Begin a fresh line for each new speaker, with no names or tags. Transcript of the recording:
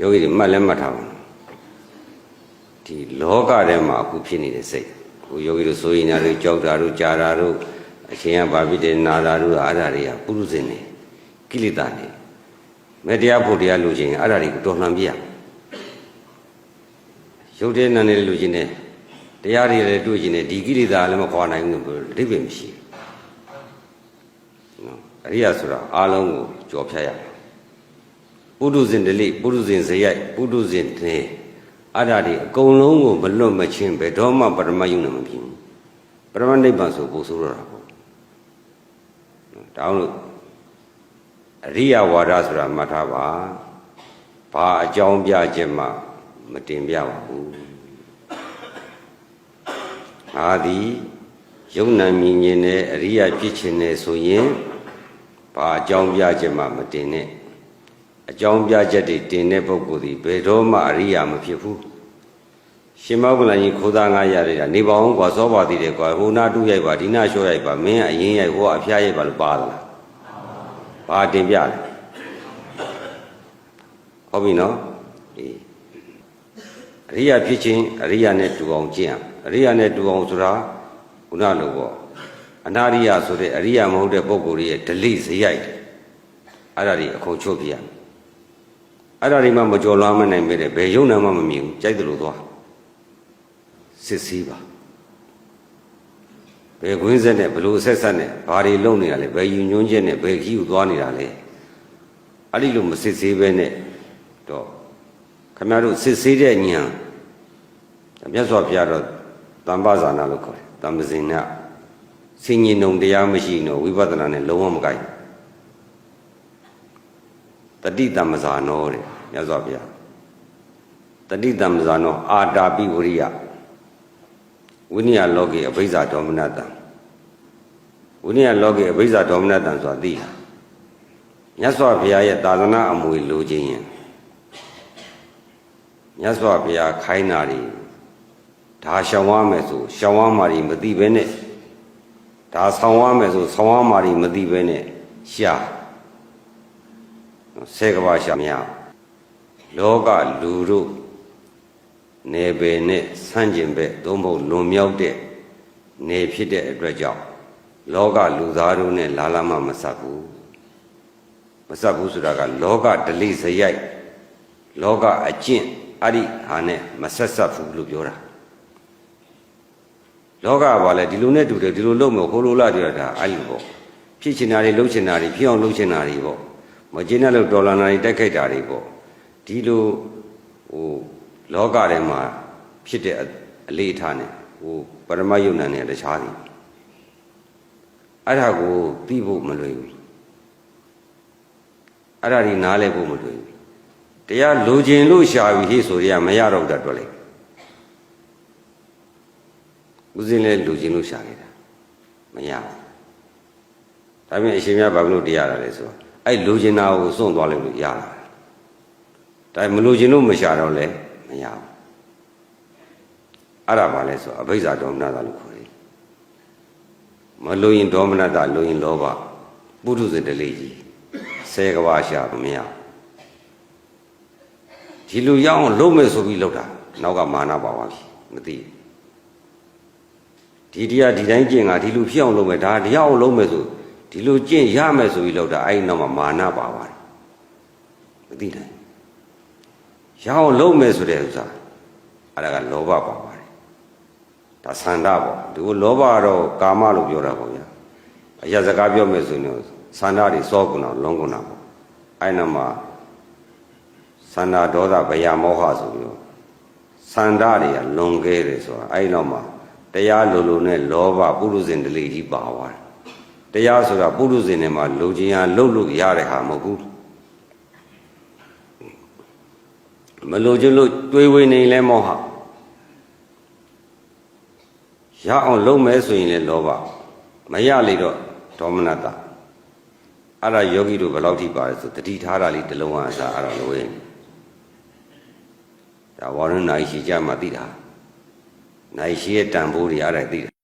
ယောဂီတွေမှတ်လဲမှတ်ထားပါနော်ဒီလောကထဲမှာအခုဖြစ်နေတဲ့စိတ်ဟိုယောဂီတို့ဆိုရင်ညာတို့ကြောက်တာတို့ကြာတာတို့အချိန်ကဘာဖြစ်တယ်နာတာတို့အားဓာတွေကပုရုဇဉ်နေကိလေသာနေမတရားဖို့တရားလူချင်းအဲ့ဒါတွေကိုတော်လှန်ပြရရုပ်တဲ့နာနေလူချင်းနဲ့တရားတွေလည်းတွေ့ချင်းနဲ့ဒီကိလေသာလည်းမခွာနိုင်ဘူးလို့အဓိပ္ပာယ်မရှိဘူးနော်အရိယာဆိုတာအားလုံးကိုကြော်ဖြတ်ရတယ် ပုရုဇဉ်တလိပုရုဇဉ်ဇယိုက်ပုရုဇဉ်တေအဲ့ဒါတွေအကုန်လုံးကိုမလွတ်မချင်းပဲတော့မှပရမယုံနဲ့မဖြစ်ဘူးပရမနိဗ္ဗာန်ဆိုပို့ဆိုရတာပေါ့နော်ဒါအောင်လို့အရိယဝါဒဆိုတာမှတ်ထားပါဘာအကြောင်းပြချက်မှမတင်ပြပါဘူးအာဒီယုံနာမြင်ခြင်းနဲ့အရိယဖြစ်ခြင်းနဲ့ဆိုရင်ဘာအကြောင်းပြချက်မှမတင်နဲ့ အကြောင်းပြချက်တွေတင်တဲ့ပုဂ္ဂိုလ်ဒီဘယ်တော့မှအရိယာမဖြစ်ဘူးရှင်မောကလန်ကြီးခိုးသားငါရတဲ့ကနေပါအောင်ကွာစောပါသေးတယ်ကွာဟိုနာတူရိုက်ပါဒီနာလျှော့ရိုက်ပါမင်းကအရင်ရိုက်ဟိုကအဖျားရိုက်ပါလို့ပါသလားဘာတင်ပြလဲဟုတ်ပြီနော်အေးအရိယာဖြစ်ခြင်းအရိယာနဲ့တူအောင်ကျင့်ရအရိယာနဲ့တူအောင်ဆိုတာခုနလိုပေါ့အနာရိယဆိုတဲ့အရိယာမဟုတ်တဲ့ပုဂ္ဂိုလ်ရဲ့ဒလိဇရိုက်တယ်အဲ့ဒါတွေအခုချုပ်ပြရမယ် အဲ့ဒါတွေမှမကြော်လွှမ်းမနိုင်ပဲတဲ့ဘယ်ယုံနာမှမမြင်ဘူးကြိုက်တယ်လို့သွားစစ်စည်းပါဘယ်ခွင်းဆက်နဲ့ဘယ်လိုဆက်ဆက်နဲ့ဘာတွေလုပ်နေတာလဲဘယ်ယူညွှန်းချက်နဲ့ဘယ်ခီးကိုသွားနေတာလဲအဲ့ဒီလိုမစစ်ဆေးပဲနဲ့တော့ခမရတို့စစ်ဆေးတဲ့ဉာဏ်မြတ်စွာဘုရားတော့တမ္ပဇာနာလို့ခေါ်တယ်တမ္ပဇင်နာစင်ញင်ုံတရားမရှိတော့ဝိပဿနာနဲ့လုံးဝမကိုက်တ တိတမ္ပဇာနောတဲ့မြတ်စွာဘုရားတတိတမ္ပဇာနောအာတာပိဝရိယဝိနည်းလောကေအဘိဇ္ဇာဒေါမနတံဝိနည်းလောကေအဘိဇ္ဇာဒေါမနတံဆိုတာသိတာမြတ်စွာဘုရားရဲ့သာသနာအမွေလိုခြင်းရင်မြတ်စွာဘုရားခိုင်းတာတွေဒါရှောင်ရမယ်ဆိုရှောင်ရမှာတွေမသိပဲနဲ့ဒါဆောင်ရမယ်ဆိုဆောင်ရမှာတွေမသိပဲနဲ့ရှာ ဆဲကဘာရှာမရလောကလူတို့နေပယ်နဲ့ဆန့်ကျင်ဘက်သို့မဟုတ်လွန်မြောက်တဲ့နေဖြစ်တဲ့အတွက်ကြောင့်လောကလူသားတို့နဲ့လာလာမှမဆက်ဘူးမဆက်ဘူးဆိုတာကလောကဒလိစရိုက်လောကအကျင့်အဲ့ဒီဟာနဲ့မဆက်ဆက်ဘူးလို့ပြောတာလောကကဘာလဲဒီလိုနဲ့တူတယ်ဒီလိုလုပ်မယ်ဟိုလိုလာတွေ့တာအဲ့လိုပေါ့ဖြစ်ချင်တာတွေလုပ်ချင်တာတွေဖြစ်အောင်လုပ်ချင်တာတွေပေါ့ မကျင်းတဲ့လို့ဒေါ်လာနာတွေတက်ခိုက်တာတွေပေါ့ဒီလိုဟိုလောကထဲမှာဖြစ်တဲ့အလေးအထားနဲ့ဟိုပရမယုံနာနဲ့တခြားသည်အဲ့ဒါကိုသိဖို့မလွယ်ဘူးအဲ့ဒါဒီနားလဲဖို့မလွယ်ဘူးတရားလိုချင်လို့ရှာပြီးဟေ့ဆိုရမရတော့တာတော့လေဦးစင်းလဲလိုချင်လို့ရှာခဲ့တာမရဘူးဒါပြင်အရှင်မြတ်ဘာလို့တရားရလဲဆိုတော့ အဲ့လိုချင်တာကိုစွန့်သွားလို့ရတာဒါမလိုချင်လို့မရှာတော့လဲမရဘူးအဲ့ဒါဘာလဲဆိုအဘိဇ္ဇာဒေါမနတာလို့ခေါ်တယ်မလိုရင်ဒေါမနတာလိုရင်လောဘပုထုဇဉ်တလေးကြီးဆဲကဘာရှာမရဒီလိုရအောင်လုံးမယ်ဆိုပြီးလောက်တာနောက်ကမာနပါပါပြီမသိဒီတရားဒီတိုင်းကျင့်ကဒီလိုဖြစ်အောင်လုပ်မယ်ဒါတရားအောင်လုပ်မယ်ဆို ဒီလိုကျင့်ရမယ်ဆိုပြီးလောက်တာအဲ့ဒီနောက်မှာမာနပါပါတယ်မသိနိုင်ရအောင်လုံးမယ်ဆိုတဲ့ဥစ္စာအဲ့ဒါကလောဘပါပါတယ်ဒါဆန္ဒပေါ့ဒီကိုလောဘကတော့ကာမလို့ပြောတာပေါ့ဗျာအရာစကားပြောမယ်ဆိုရင်ဆန္ဒတွေစောကုဏလုံးကုဏပေါ့အဲ့နောက်မှာဆန္ဒဒေါသဗယမောဟဆိုပြီးတော့ဆန္ဒတွေကလွန်ခဲ့တယ်ဆိုတာအဲ့နောက်မှာတရားလိုလိုနဲ့လောဘပုရုဇဉ်တလေကြီးပါသွားတယ် တရားဆိုတာပုရုဇဉ်တွေမှာလိုချင်ရလှုပ်လို့ရတဲ့ဟာမဟုတ်ဘူးမလိုချင်လို့တွေးဝေနေလဲမောဟရအောင်လုပ်မယ်ဆိုရင်လည်းလောဘမရလေတော့ဒေါမနတအဲ့ဒါယောဂီတို့ဘယ်လောက်ထိပါလဲဆိုတတိထားတာလေးတစ်လုံးအစားအဲ့ဒါလိုရင်ဒါဝါရဏနိုင်ရှိကြမှသိတာနိုင်ရှိရဲ့တန်ဖိုးတွေအဲ့ဒါသိတယ်